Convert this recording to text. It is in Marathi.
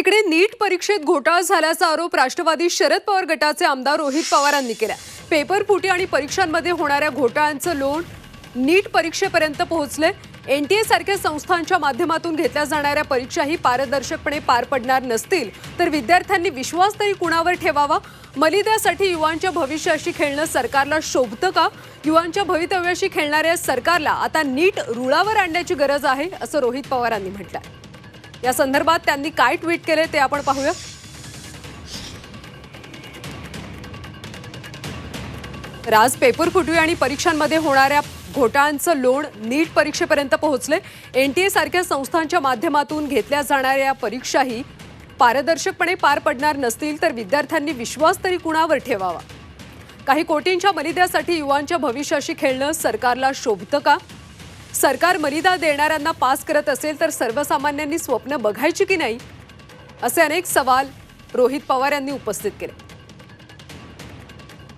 तिकडे नीट परीक्षेत घोटाळा झाल्याचा आरोप राष्ट्रवादी शरद पवार गटाचे आमदार रोहित पवारांनी केला पेपर फुटी आणि परीक्षांमध्ये होणाऱ्या घोटाळ्यांचं लोण नीट परीक्षेपर्यंत पोहोचले एनटीए सारख्या संस्थांच्या माध्यमातून घेतल्या जाणाऱ्या परीक्षाही पारदर्शकपणे पार पडणार नसतील तर विद्यार्थ्यांनी विश्वास तरी कुणावर ठेवावा? मलिद्यासाठी युवांच्या भविष्याशी खेळणं सरकारला शोभतं का? युवांच्या भवितव्याशी खेळणाऱ्या सरकारला आता नीट रुळावर आणण्याची गरज आहे असं रोहित पवारांनी म्हटलंय. या संदर्भात त्यांनी काय ट्विट केले ते आपण पाहूया. राज पेपर फुटवी आणि परीक्षांमध्ये होणाऱ्या घोटाळ्यांचं लोण नीट परीक्षेपर्यंत पोहोचले. ए सारख्या संस्थांच्या माध्यमातून घेतल्या जाणाऱ्या परीक्षाही पारदर्शकपणे पार पडणार नसतील तर विद्यार्थ्यांनी विश्वास तरी कुणावर ठेवावा? काही कोटींच्या मलिद्यासाठी युवांच्या भविष्याशी खेळणं सरकारला शोभतं का? सरकार मलिदा देणाऱ्यांना पास करत असेल तर सर्वसामान्यांनी स्वप्न बघायची की नाही? असे अनेक सवाल रोहित पवार यांनी उपस्थित केले.